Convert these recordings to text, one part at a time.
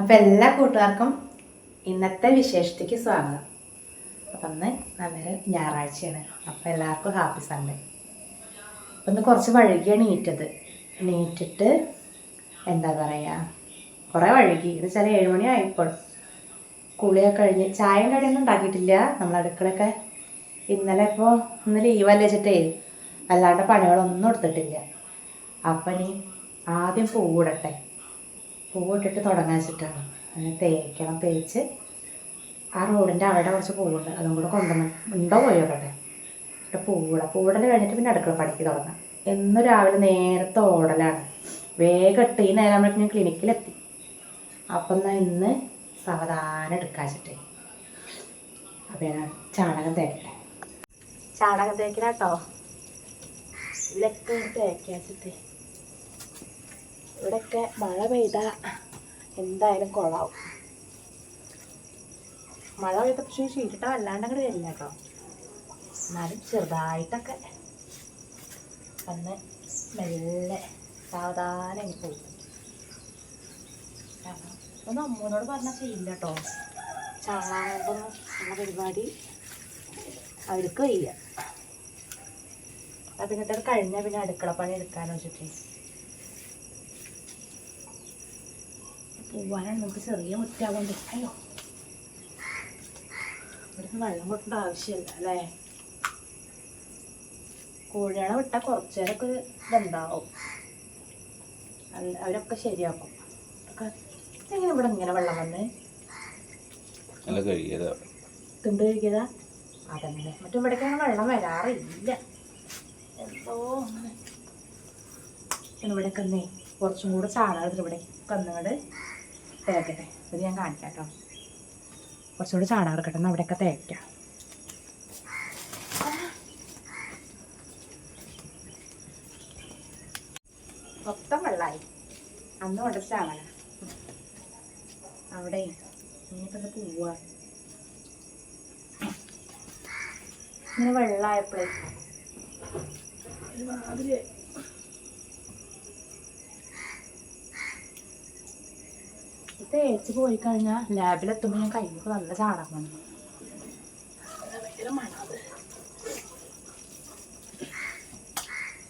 അപ്പം എല്ലാ കൂട്ടുകാർക്കും ഇന്നത്തെ വിശേഷത്തേക്ക് സ്വാഗതം. അപ്പം ഇന്ന് നല്ലൊരു ഞായറാഴ്ചയാണ്. അപ്പം എല്ലാവർക്കും ഹാപ്പി സൺഡേ. അപ്പം ഇന്ന് കുറച്ച് വഴുകിയാണ് നീറ്റത്. നീറ്റിട്ട് എന്താ പറയുക കുറേ വഴുകി. ഇത് ചില ഏഴുമണി ആയിപ്പോൾ കുളിയൊക്കെ കഴിഞ്ഞ് ചായയും കടിയൊന്നും ഉണ്ടാക്കിയിട്ടില്ല. നമ്മൾ അടുക്കളൊക്കെ ഇന്നലെ ഇപ്പോൾ ഇന്ന് ലീവല്ല വെച്ചിട്ടേ അല്ലാണ്ട് പണികളൊന്നും എടുത്തിട്ടില്ല. അപ്പം ഇനി ആദ്യം പൂവിടട്ടെ. പൂവിട്ടിട്ട് തുടങ്ങാൻ വെച്ചിട്ടാണ്. അങ്ങനെ തേക്കണം തേച്ച് ആ റോഡിന്റെ അവിടെ കുറച്ച് പൂവുണ്ട്. അതും കൂടെ കൊണ്ടുവന്ന് ഉണ്ടോ പോയോ കട്ടെ എന്നിട്ട് പൂവിട പൂവിടൽ കഴിഞ്ഞിട്ട് പിന്നെ അടുക്കള പണിക്ക് തുടങ്ങാം. എന്നും രാവിലെ നേരത്തെ ഓടലാണ്. വേഗം ഇട്ട് ഈ നേരം ഞാൻ ക്ലിനിക്കിലെത്തി. അപ്പം എന്നാൽ ഇന്ന് സാവധാനം എടുക്കാച്ചിട്ടേ അപ്പം ഞാൻ ചാണകം തേക്കട്ടെ. ചാണകം തേക്കലാട്ടോ ഇതിലൊക്കെ ഇവിടെയൊക്കെ മഴ പെയ്താൽ എന്തായാലും കൊളാവും മഴ പെയ്ത പക്ഷേ ചീട്ടിട്ട വല്ലാണ്ട് അങ്ങോട്ട് വരില്ല കേട്ടോ എന്നാലും ചെറുതായിട്ടൊക്കെ വന്ന് മെല്ലെ സാവധാനം എനിക്ക് പോയി ഒന്ന് അമ്മൂനോട് പറഞ്ഞാൽ ചെയ്യില്ല കേട്ടോ ചാണകം ആ പരിപാടി അവർക്ക് വയ്യ. പിന്നെ കഴിഞ്ഞാൽ പിന്നെ അടുക്കള പണി എടുക്കാനോ വെച്ചിട്ട് പോവാനാണ് നമുക്ക് ചെറിയ മുറ്റാവുണ്ട്. അയ്യോ. ഇവിടുന്ന് വെള്ളം കൊട്ടേണ്ട ആവശ്യമില്ല അല്ലേ? കോഴികളെ വിട്ടാൽ കുറച്ച് നേരമൊക്കെ ഇതുണ്ടാവും. അവരൊക്കെ ശരിയാക്കും. ഒക്കെ എങ്ങനെ ഇവിടെ ഇങ്ങനെ വെള്ളം വന്ന്? നല്ല കഴുകിയതാ. തിണ്ട് കഴുകിയതാ? അതന്നെ. മറ്റും ഇവിടേക്കാണ് വെള്ളം വരാറില്ല. എന്തോ ഇവിടെ കന്നേ കുറച്ചും കൂടെ ചാണകം ഇവിടെ. കന്നുകൊണ്ട് തേക്കട്ടെ. ഇത് ഞാൻ കാണിക്കാം കേട്ടോ കുറച്ചുകൂടി ചാണകം എടുക്കട്ടെ എന്നാൽ അവിടെയൊക്കെ തേക്കാം. മൊത്തം വെള്ളമായി അന്ന് ചാണകം അവിടെ ഇനിയിപ്പോൾ ഇത് പോവാ. ഇങ്ങനെ വെള്ളമായപ്പോഴേ അതിൽ ഇത് തേച്ച് പോയി കഴിഞ്ഞാൽ ലാബിലെത്തുമ്പോൾ ഞാൻ കയ്യിൽ നല്ല ചാടാൻ വന്നു. ഭയങ്കര മണത്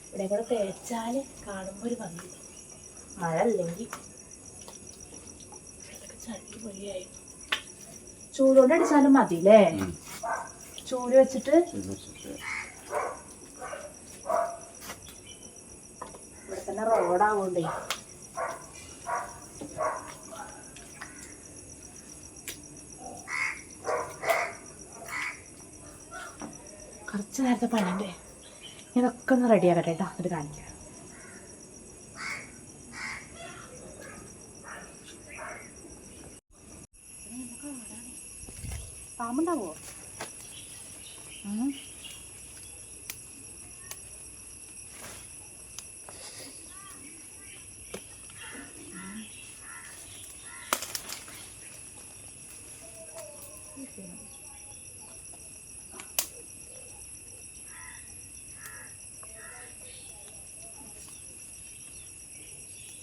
ഇവിടെ കൂടെ തേച്ചാൽ കാണുമ്പോൾ ഒരു ഭംഗി. മഴ അല്ലെങ്കിൽ ചൂടോടെ അടിച്ചാലും മതി അല്ലേ ചൂട് വെച്ചിട്ട് ഇവിടെ തന്നെ റോഡാവുകൊണ്ടേ കുറച്ച് നേരത്തെ പണിയുണ്ടേ. ഇതൊക്കെ ഒന്ന് റെഡി ആകട്ടെ കേട്ടോ എന്നിട്ട് കാണിക്കാം. പാമ്പുണ്ടാവോ?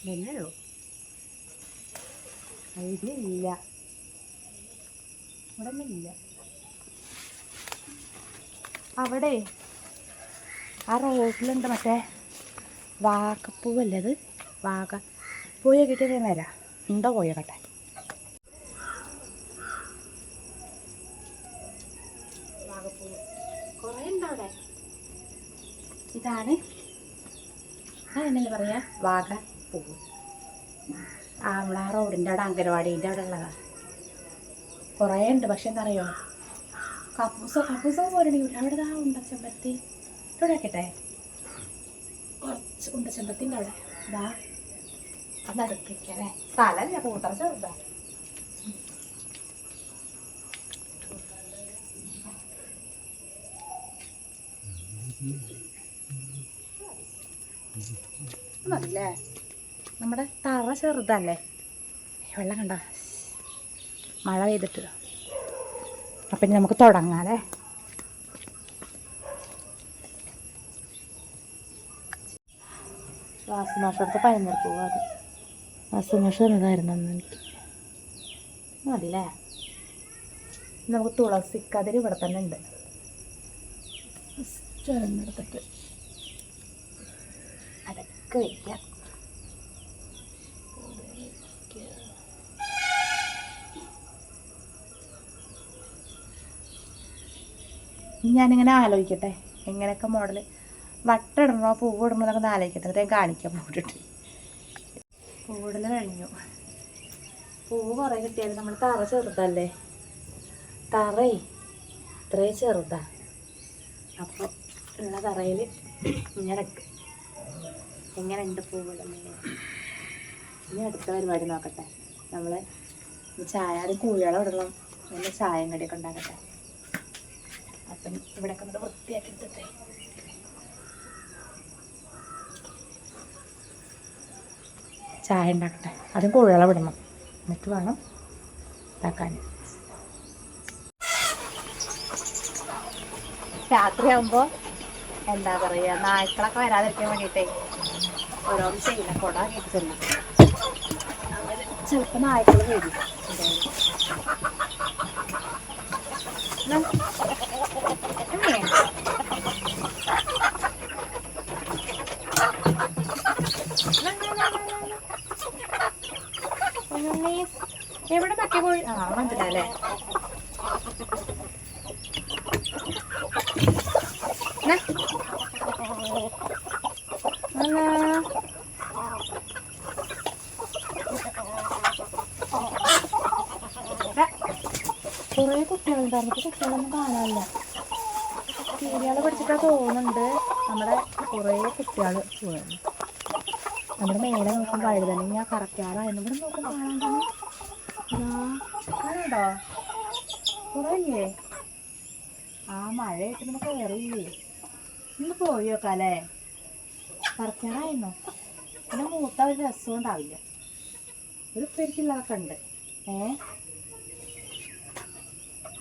എന്നോ ഇതില്ല ഇവിടെ ഇല്ല അവിടെ ആ റോട്ടിലുണ്ട് മറ്റേ? വാക്കപ്പൂവല്ലേ അത്? വാക പോയ കിട്ടിയത് ഞാൻ വരാം. ഉണ്ടോ പോയ ഉണ്ടോ അവിടെ? ഇതാണ്. അതെന്നല്ലേ പറയാ? വാഗ. ആ നമ്മളെ ആ റോഡിന്റെ അവിടെ അംഗനവാടീന്റെ അവിടെ ഉള്ളതാണ് കുറേ ഉണ്ട് പക്ഷെ എന്താ കപ്പൂസ കപ്പൂസ പോരണെങ്കിൽ അവിടെ ആ ഉണ്ട ചെമ്പത്തി ഇവിടെ ആക്കട്ടെ കുറച്ച് ഉണ്ട ചെമ്പത്തിന്റെ അവിടെ ഇതാ സ്ഥലം സ്ഥലമല്ല കൂട്ടർ ചെറുതാ മതില്ലേ നമ്മുടെ തറ ചെറുതല്ലേ? വെള്ളം കണ്ടോ? മഴ പെയ്തിട്ട്. അപ്പം ഇനി നമുക്ക് തുടങ്ങാല്ലേ വാസുമാഷടുത്ത് പതിനൊരു പോവാ അത് വാസുമാഷ തന്നതായിരുന്നു അന്ന് എനിക്ക്. മതില്ലേ നമുക്ക് തുളസിക്കതിര് ഇവിടെ തന്നെ ഉണ്ട്. എടുത്തിട്ട് അതൊക്കെ വയ്ക്കാം ഞാനിങ്ങനെ ആലോചിക്കട്ടെ. എങ്ങനെയൊക്കെ മോഡൽ വട്ടിടണോ പൂവ് ഇടണോ എന്നൊക്കെ ആലോചിക്കട്ടെ. എന്നിട്ട് ഞാൻ കാണിക്കാം പൂവിട്ടിട്ട്. പൂവിടൽ കഴിഞ്ഞു. പൂവ് കുറേ കിട്ടിയാലും നമ്മൾ തറ ചെറുതല്ലേ? തറേ ഇത്രേ ചെറുതാ. അപ്പോൾ ഉള്ള തറയിൽ ഇങ്ങനെ എങ്ങനെ ഉണ്ട് പൂവിടുന്നത് ഇനി അടുത്ത പരിപാടി നോക്കട്ടെ. നമ്മൾ ചായ അത് കൂഴിയളം ഇടണം. നല്ല ചായയും കടിയൊക്കെ ഉണ്ടാക്കട്ടെ. ഇവിടെ ഒക്കെ വൃത്തിയാക്കി എടുത്തിട്ടേ. ചായ ഉണ്ടാക്കട്ടെ. അതും കുഴല വിടണം. എന്നിട്ട് വേണം ഉണ്ടാക്കാൻ. രാത്രിയാകുമ്പോൾ എന്താ പറയുക നായ്ക്കളൊക്കെ വരാതിരിക്കാൻ വേണ്ടിയിട്ടേ ഓരോന്ന് ചെയ്യുന്ന. കൊട ചെല്ലു. ചിലപ്പോൾ നായ്ക്കൾ വരും എന്തായാലും. എന്നാ? ഏ. ഉണ്ണി, എവിടെ മറ്റേ പോയി ആ മനസ്സിലല്ലേ കുറേ കുട്ടികളുണ്ടായിരുന്നു കുട്ടികളൊന്നും കാണാനില്ല. കീരിയാൾ പഠിച്ചിട്ടാ തോന്നുന്നുണ്ട്. നമ്മുടെ കുറേ കുട്ടികൾ നമ്മുടെ മേലെ നോക്കുമ്പോൾ വഴുതനെ ഞാൻ കറക്റ്റാറായിരുന്നു ഇവിടെ നോക്കുമ്പോൾ കാണാൻ തന്നെ കാണണ്ടോ കുറയില്ലേ ആ മഴയായിട്ട് നമുക്ക് കയറിയില്ലേ ഇന്ന് പോയി നോക്കാല്ലേ? കറക്റ്റാറായിരുന്നു പിന്നെ മൂത്ത ഒരു രസം ഉണ്ടാവില്ല. ഒരു പെരിക്കുള്ളതൊക്കെ ഉണ്ട്. ഏ?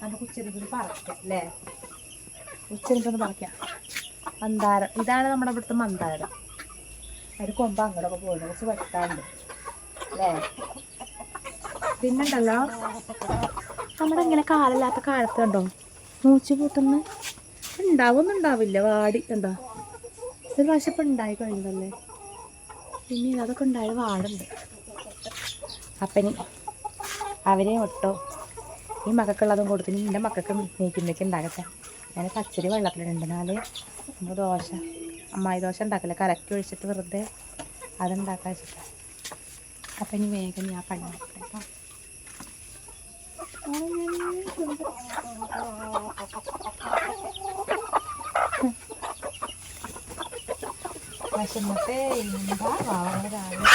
നമുക്ക് ഉച്ചരിപ്പൊന്ന് പറിക്കാം അല്ലേ? ഉച്ചരിപ്പൊന്ന് പറിക്കാം. മന്ദാരം. ഇതാണ് നമ്മുടെ ഇവിടുത്തെ മന്ദാരം. ഒരു കൊമ്പ് അങ്ങോട്ടൊക്കെ പോകുന്നത് കുറച്ച് വെട്ടാണ്ട് അല്ലേ? പിന്നുണ്ടല്ലോ? നമ്മുടെ ഇങ്ങനെ കാലില്ലാത്ത കാലത്ത് കണ്ടോ? മൂച്ച് പൂത്തുന്ന ഉണ്ടാവൊന്നും ഉണ്ടാവില്ല വാടി. എന്താ? ഒരു പ്രാവശ്യം ഇപ്പം ഉണ്ടായി കഴിഞ്ഞതല്ലേ? പിന്നെ അതൊക്കെ ഉണ്ടായ വാടുണ്ട്. അപ്പനി അവരെ ഒട്ടോ. ഈ മക്കൾക്കുള്ളതും കൊടുത്തിന് എന്റെ മക്കൾക്ക് നീക്കുന്നൊക്കെ ഉണ്ടാകട്ടെ ഞാൻ പച്ചരി വെള്ളത്തിലിടുണ്ട് നാല് നമ്മൾ ദോശ. അമ്മായി ദോശ ഉണ്ടാക്കില്ല കലക്കി ഒഴിച്ചിട്ട് വെറുതെ അതുണ്ടാക്കാൻ വെച്ചിട്ട്. അപ്പം ഇനി വേഗം ഞാൻ പണി കേട്ടോ. വിശന്നിട്ട് എന്താ വാവ രാവിലെ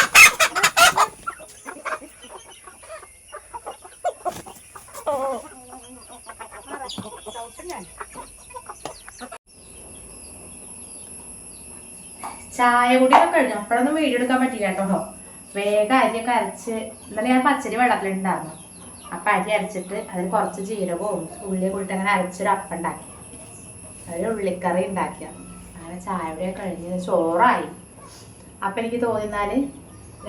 ചായ കുടിയൊക്കെ കഴിഞ്ഞു. അപ്പോഴൊന്നും വീഡിയോ പറ്റില്ല കേട്ടോ. വേഗം അരിയൊക്കെ അരച്ച്. ഇന്നലെ ഞാൻ പച്ചരി വെള്ളത്തിലുണ്ടായിരുന്നു അപ്പം അരി അരച്ചിട്ട് അതിൽ കുറച്ച് ജീരകവും ഉള്ളിയും കൂടിയിട്ട് അങ്ങനെ അരച്ചൊരു അപ്പം ഉണ്ടാക്കി. അതിൽ ഉള്ളിക്കറി ഉണ്ടാക്കിയ അങ്ങനെ ചായയുടെ കഴിഞ്ഞ് ചോറായി. അപ്പം എനിക്ക് തോന്നിയാൽ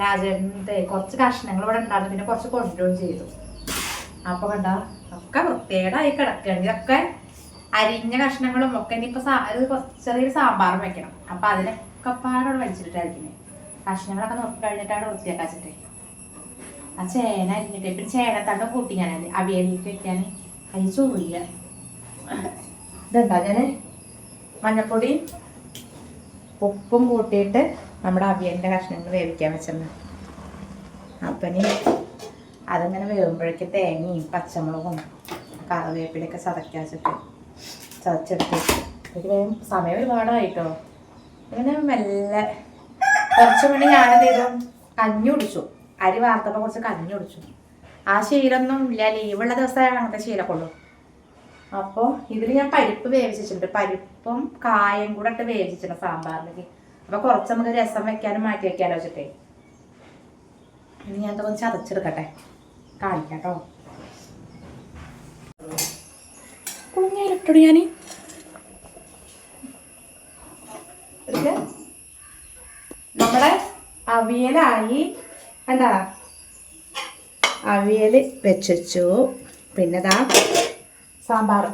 രാജേട്ടന്റെ കുറച്ച് കഷ്ണങ്ങൾ ഇവിടെ ഉണ്ടായിരുന്നു. പിന്നെ കുറച്ച് കൊണ്ടുപോവുകയും ചെയ്തു. അപ്പോൾ കണ്ട ഒക്കെ വൃത്തികേടായി കിടക്കുകയാണ് ഇതൊക്കെ അരിഞ്ഞ കഷ്ണങ്ങളും ഒക്കെ ഇനിയിപ്പോൾ ഒരു ചെറിയൊരു സാമ്പാറും വെക്കണം. അപ്പം അതിനൊക്കെ പാടോടെ വലിച്ചിട്ടായിരിക്കുന്നത് കഷ്ണങ്ങളൊക്കെ നോക്കി കഴിഞ്ഞിട്ടാണ് വൃത്തിയാക്കാൻ വെച്ചിട്ട് ആ ചേന അരിഞ്ഞിട്ട് പിന്നെ തണ്ട കൂട്ടി ഞാൻ അവിയലിട്ട് വെക്കാൻ അതിന് ചോറില്ല. ഇതുണ്ടോ ഞാൻ മഞ്ഞപ്പൊടി ഉപ്പും കൂട്ടിയിട്ട് നമ്മുടെ അവിയലിന്റെ കഷ്ണങ്ങൾ വേവിക്കാൻ വെച്ചിരുന്നു അപ്പനി അതിങ്ങനെ വേകുമ്പോഴേക്ക് തേങ്ങയും പച്ചമുളകും കറിവേപ്പിലൊക്കെ ചതക്കാൻ വെച്ചിട്ട് ചതച്ചെടുത്ത് ഇത് വേഗം സമയം ഒരുപാടായിട്ടോ. ഇങ്ങനെ മെല്ലെ കുറച്ച് മണി ഞാനെന്ത് ചെയ്തു കഞ്ഞി കുടിച്ചു. അരി വാർത്തപ്പോൾ കുറച്ച് കഞ്ഞി കുടിച്ചു. ആ ശീലമൊന്നും ഇല്ല ലീവുള്ള ദിവസമേ അങ്ങനത്തെ ശീലക്കുള്ളൂ അപ്പോൾ ഇതിൽ ഞാൻ പരിപ്പ് വേവിച്ചിട്ടുണ്ട്. പരിപ്പും കായും കൂടെ ഇട്ട് വേവിച്ചിട്ടുണ്ട് സാമ്പാറിലേക്ക്. അപ്പോൾ കുറച്ച് നമുക്ക് രസം വെക്കാനും മാറ്റി വെക്കാനോ വെച്ചിട്ടേ. ഇനി ഞാൻ ഇതൊക്കെ കുറച്ച് ചതച്ചെടുക്കട്ടെ. കാണിക്കാം കേട്ടോ കുഞ്ഞാലിട്ടോടി ഞാൻ നമ്മുടെ അവിയലായി കണ്ടാ? അവിയൽ വെച്ചു പിന്നെ ദാ സാമ്പാർ.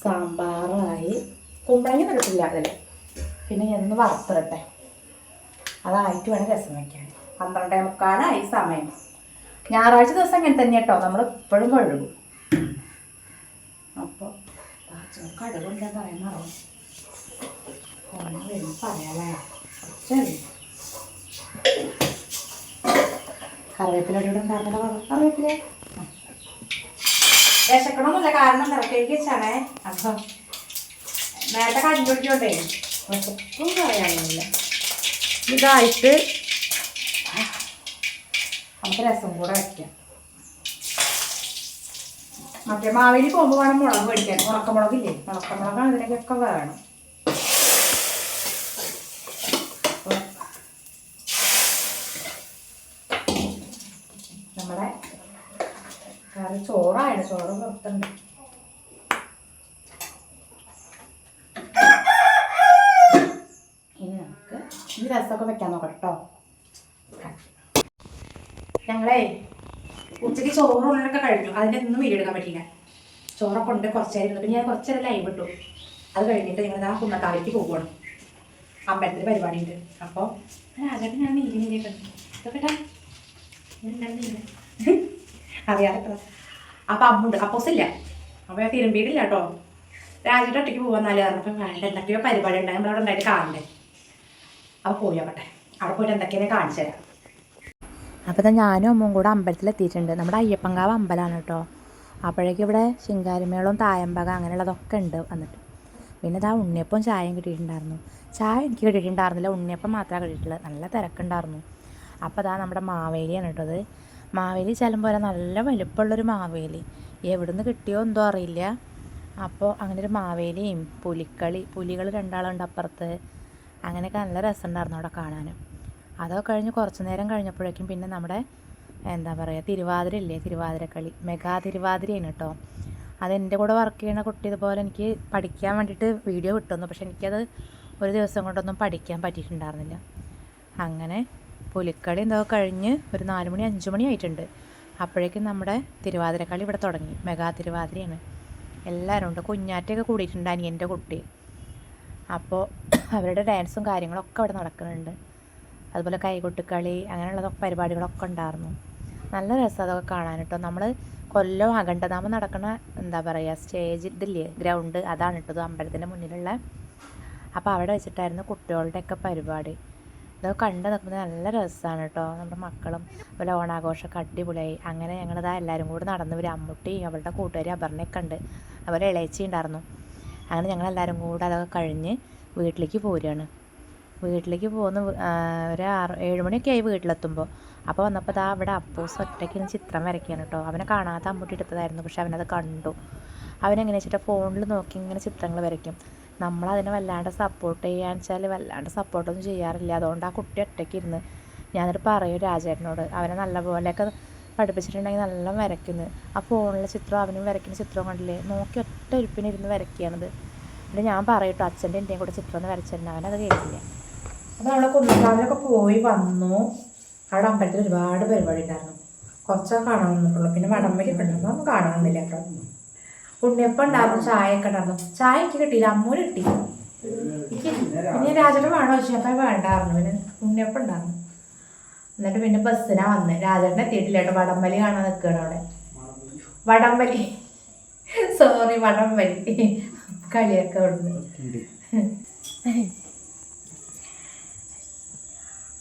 സാമ്പാറായി. കുമ്പളങ്ങ നിരട്ടില്ല അതിൽ പിന്നെ ഞാനൊന്ന് വറുത്തിരട്ടെ അതായിട്ട് വേണം രസം വയ്ക്കാൻ പന്ത്രണ്ടേ മുക്കാലായി സമയം. ഞായറാഴ്ച ദിവസം അങ്ങനെ തന്നെ കേട്ടോ. നമ്മൾ ഇപ്പോഴും കഴുകും. അപ്പോൾ കടുകുണ്ട് പറയാൻ മറന്നു. ഫോണിൽ വരുമ്പോൾ ശരി കറിവേപ്പില ഇവിടെ കറിവേപ്പില. കാരണം നിറക്കേക്ക് വെച്ചാണേ. അപ്പം നേരത്തെ കണ്ടുപിടിച്ചോണ്ടേ വിശക്കും പറയാനൊന്നുമില്ല. ഇതായിട്ട് നമുക്ക് രസം കൂടെ വയ്ക്കാം. മറ്റേ മാവേലി പോകുമ്പോൾ വേണം മുളക് മേടിക്കാൻ. ഉണക്കമുളകില്ലേ? ഉണക്കമുളകാണ് ഇതിനൊക്കെ വേണം അപ്പോൾ നമ്മുടെ കറി ചോറാണ് ചോറ് പുറത്തുണ്ട് ഇനി നമുക്ക് ഈ രസമൊക്കെ വെക്കാൻ നോക്കാം കേട്ടോ. ഞങ്ങളെ ഉച്ചയ്ക്ക് ചോറുള്ളൊക്കെ കഴിഞ്ഞു. അതിന്റെ ഒന്നും വീഡിയോ എടുക്കാൻ പറ്റില്ല ചോറൊക്കെ ഉണ്ട് കുറച്ചായിരുന്നു പിന്നെ ഞാൻ കുറച്ചേരം ലൈവ് ഇട്ടു. അത് കഴിഞ്ഞിട്ട് ഞങ്ങൾ ആ കുന്നക്കാവിലേക്ക് പോകണം അമ്പലത്തിൽ പരിപാടി ഉണ്ട് അപ്പോൾ അതൊക്കെ ഞാൻ നീലി നീലിയൊക്കെ ഇതൊക്കെ അറിയാതെ അപ്പം അമ്മുണ്ട്. അപ്പോസില്ല അപ്പോൾ ഞാൻ തിരുമ്പിയിട്ടില്ല കേട്ടോ. രാജേട്ടൻ ഒറ്റയ്ക്ക് പോകാന്നാൽ പറഞ്ഞപ്പോൾ വേണ്ട എന്തൊക്കെയോ പരിപാടി ഉണ്ടായി നമ്മളവിടെ ഉണ്ടായിട്ട് കാണണ്ടേ? അപ്പോൾ പോയി അവട്ടെ അവിടെ പോയിട്ട് എന്തൊക്കെയാണ് കാണിച്ചു തരാം. അപ്പോൾ ഞാനും അമ്മയും കൂടെ അമ്പലത്തിലെത്തിയിട്ടുണ്ട്. നമ്മുടെ അയ്യപ്പങ്കാവ് അമ്പലമാണ് കേട്ടോ. അപ്പോഴേക്കും ഇവിടെ ശിങ്കാരിമേളവും തായമ്പക അങ്ങനെയുള്ളതൊക്കെ ഉണ്ട് വന്നിട്ട്. പിന്നെ ഇതാ ഉണ്ണിയപ്പം ചായയും കിട്ടിയിട്ടുണ്ടായിരുന്നു. ചായ എനിക്ക് കിട്ടിയിട്ടുണ്ടായിരുന്നില്ല. ഉണ്ണിയപ്പം മാത്രമേ കിട്ടിയിട്ടുള്ളൂ നല്ല തിരക്കുണ്ടായിരുന്നു. അപ്പോൾ അതാ നമ്മുടെ മാവേലിയാണ് കേട്ടോ അത് ശലം പോലെ നല്ല വലുപ്പമുള്ളൊരു മാവേലി. എവിടുന്ന് കിട്ടിയോ എന്തോ അറിയില്ല. അപ്പോൾ അങ്ങനെ ഒരു മാവേലിയും പുലിക്കളി പുലികൾ രണ്ടാളുണ്ട് അപ്പുറത്ത്. അങ്ങനെയൊക്കെ നല്ല രസമുണ്ടായിരുന്നു അവിടെ കാണാനും. അതൊക്കെ കഴിഞ്ഞ് കുറച്ച് നേരം കഴിഞ്ഞപ്പോഴേക്കും പിന്നെ നമ്മുടെ എന്താ പറയുക തിരുവാതിര ഇല്ലേ തിരുവാതിരക്കളി. മെഗാ തിരുവാതിരയാണ് കേട്ടോ. അത് എന്റെ കൂടെ വർക്ക് ചെയ്യുന്ന കുട്ടി ഇതുപോലെ എനിക്ക് പഠിക്കാൻ വേണ്ടിയിട്ട് വീഡിയോ വിട്ടുന്നു പക്ഷെ എനിക്കത് ഒരു ദിവസം കൊണ്ടൊന്നും പഠിക്കാൻ പറ്റിയിട്ടുണ്ടായിരുന്നില്ല. അങ്ങനെ പുലിക്കളി എന്തോ കഴിഞ്ഞ് ഒരു നാല് മണി അഞ്ച് മണി ആയിട്ടുണ്ട്. അപ്പോഴേക്കും നമ്മുടെ തിരുവാതിരക്കളി ഇവിടെ തുടങ്ങി. മെഗാ തിരുവാതിരയാണ്. എല്ലാവരും ഉണ്ട്. കുഞ്ഞാറ്റയൊക്കെ കൂടിയിട്ടുണ്ട് അനിയന്റെ കുട്ടി. അപ്പോൾ അവരുടെ ഡാൻസും കാര്യങ്ങളൊക്കെ അവിടെ നടക്കുന്നുണ്ട്. അതുപോലെ കൈകൊട്ടിക്കളി അങ്ങനെയുള്ള പരിപാടികളൊക്കെ ഉണ്ടായിരുന്നു. നല്ല രസം അതൊക്കെ കാണാൻ കേട്ടോ. നമ്മൾ കൊല്ലം അഖണ്ഡധാമം നടക്കുന്ന എന്താ പറയുക സ്റ്റേജ് ഇതില്ലേ ഗ്രൗണ്ട് അതാണ് കേട്ടോ അമ്പലത്തിന്റെ മുന്നിലുള്ള. അപ്പോൾ അവിടെ വെച്ചിട്ടായിരുന്നു കുട്ടികളുടെയൊക്കെ പരിപാടി. ഇതൊക്കെ കണ്ട് നിൽക്കുന്നത് നല്ല രസമാണ് കേട്ടോ നമ്മുടെ മക്കളും അതുപോലെ ഓണാഘോഷമൊക്കെ അടിപൊളിയായി. അങ്ങനെ ഞങ്ങളിതാ എല്ലാവരും കൂടി നടന്നു ഒരു അമ്മുട്ടി അവളുടെ കൂട്ടുകാരി അപർണയൊക്കെ ഉണ്ട്. അവരെ ഇളയച്ചി ഉണ്ടായിരുന്നു. അങ്ങനെ ഞങ്ങളെല്ലാവരും കൂടെ അതൊക്കെ കഴിഞ്ഞ് വീട്ടിലേക്ക് പോരുകയാണ്. വീട്ടിലേക്ക് പോകുന്ന ഒരു ആറ് ഏഴ് മണിയൊക്കെ ആയി വീട്ടിലെത്തുമ്പോൾ അപ്പോൾ വന്നപ്പോൾ ദാ അവിടെ അപ്പൂസ് ഒറ്റയ്ക്ക് ഇരുന്ന് ചിത്രം വരയ്ക്കുകയാണ് കേട്ടോ അവനെ കാണാതെ അമ്മൂട്ടി എടുത്തതായിരുന്നു പക്ഷെ അവനത് കണ്ടു. അവനെങ്ങനെ വെച്ചിട്ട് ഫോണിൽ നോക്കി ഇങ്ങനെ ചിത്രങ്ങൾ വരയ്ക്കും. നമ്മളതിനെ വല്ലാണ്ട് സപ്പോർട്ട് ചെയ്യാന്ന് വെച്ചാൽ വല്ലാണ്ട് സപ്പോർട്ടൊന്നും ചെയ്യാറില്ല. അതുകൊണ്ട് ആ കുട്ടി ഒറ്റയ്ക്ക് ഇരുന്ന് ഞാനൊരു പറയും രാജേട്ടനോട്. അവനെ നല്ലപോലെയൊക്കെ പഠിപ്പിച്ചിട്ടുണ്ടെങ്കിൽ നല്ല വരയ്ക്കുന്നു. ആ ഫോണിലെ ചിത്രം അവനും വരയ്ക്കുന്ന ചിത്രം കണ്ടില്ലേ? നോക്കി ഒറ്റ ഒരുപ്പിനിരുന്ന് വരയ്ക്കുകയാണത്. എന്നിട്ട് ഞാൻ പറയട്ടോ അച്ഛന്റെ എന്റെയും കൂടെ ചിത്രം ഒന്ന് വരച്ചിരുന്നു അവനത് കേട്ടില്ല. അപ്പോൾ നമ്മളെ കുന്നക്കാവിലൊക്കെ പോയി വന്നു. അവിടെ അമ്പലത്തിൽ ഒരുപാട് പരിപാടി ഉണ്ടായിരുന്നു. കുറച്ചൊക്കെ കാണാൻ വന്നിട്ടുള്ളൂ. പിന്നെ വടംവലി ഉണ്ടായിരുന്നു ഒന്നും കാണാൻ വന്നില്ല കേട്ടോ ഉണ്ണിയപ്പം ഉണ്ടായിരുന്നു ചായ ഒക്കെ ഉണ്ടായിരുന്നു ചായ എനിക്ക് കിട്ടിയില്ല അമ്മൂന് കിട്ടി. പിന്നെ രാജേട്ടൻ വേണോ ചോദിച്ചു. അപ്പം വേണ്ടായിരുന്നു. പിന്നെ ഉണ്ണിയപ്പം ഉണ്ടായിരുന്നു എന്നിട്ട് പിന്നെ ബസ്സിനാ വന്നത് രാജേട്ടൻ എത്തിയിട്ടില്ല കേട്ടോ. വടംവലി കാണാൻ നിൽക്കുകയാണ് അവിടെ. വടംവലി. സോറി വടംവലി. കളിയൊക്കെ ഉണ്ട്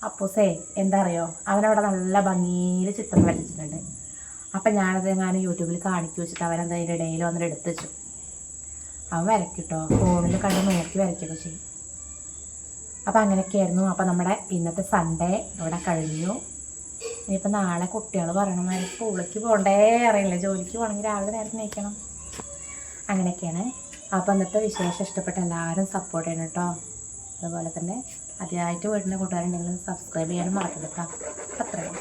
അപ്പൂസേ എന്താ അറിയോ? അവനവിടെ നല്ല ഭംഗിയിൽ ചിത്രം വരച്ചിട്ടുണ്ട്. അപ്പം ഞാനത് ഞാൻ യൂട്യൂബിൽ കാണിക്കു വെച്ചിട്ട് അവനത് അതിന്റെ ഇടയിൽ വന്നിട്ട് എടുത്ത് വെച്ചു. അവൻ വരയ്ക്കിട്ടോ. ഫോണിൽ കണ്ട് നോക്കി വരയ്ക്കുകയൊക്കെ ചെയ്യും. അപ്പം അങ്ങനെയൊക്കെയായിരുന്നു. അപ്പം നമ്മുടെ ഇന്നത്തെ സൺഡേ ഇവിടെ കഴിഞ്ഞു. ഇനിയിപ്പോൾ നാളെ കുട്ടികൾ പറയണ മാതിരി സ്കൂളിലേക്ക് പോകണ്ടേ അറിയില്ല? ജോലിക്ക് പോകണമെങ്കിൽ രാവിലെ നേരത്തെ നയിക്കണം അങ്ങനെയൊക്കെയാണ്. അപ്പോൾ ഇന്നത്തെ വിശേഷം ഇഷ്ടപ്പെട്ട എല്ലാവരും സപ്പോർട്ട് ചെയ്യണം കേട്ടോ. അതുപോലെ തന്നെ ആദ്യമായിട്ട് വീടിന്റെ കൂട്ടുകാരുണ്ടെങ്കിൽ സബ്സ്ക്രൈബ് ചെയ്യാനും മറക്കരുത് കേട്ടോ. അത്രയും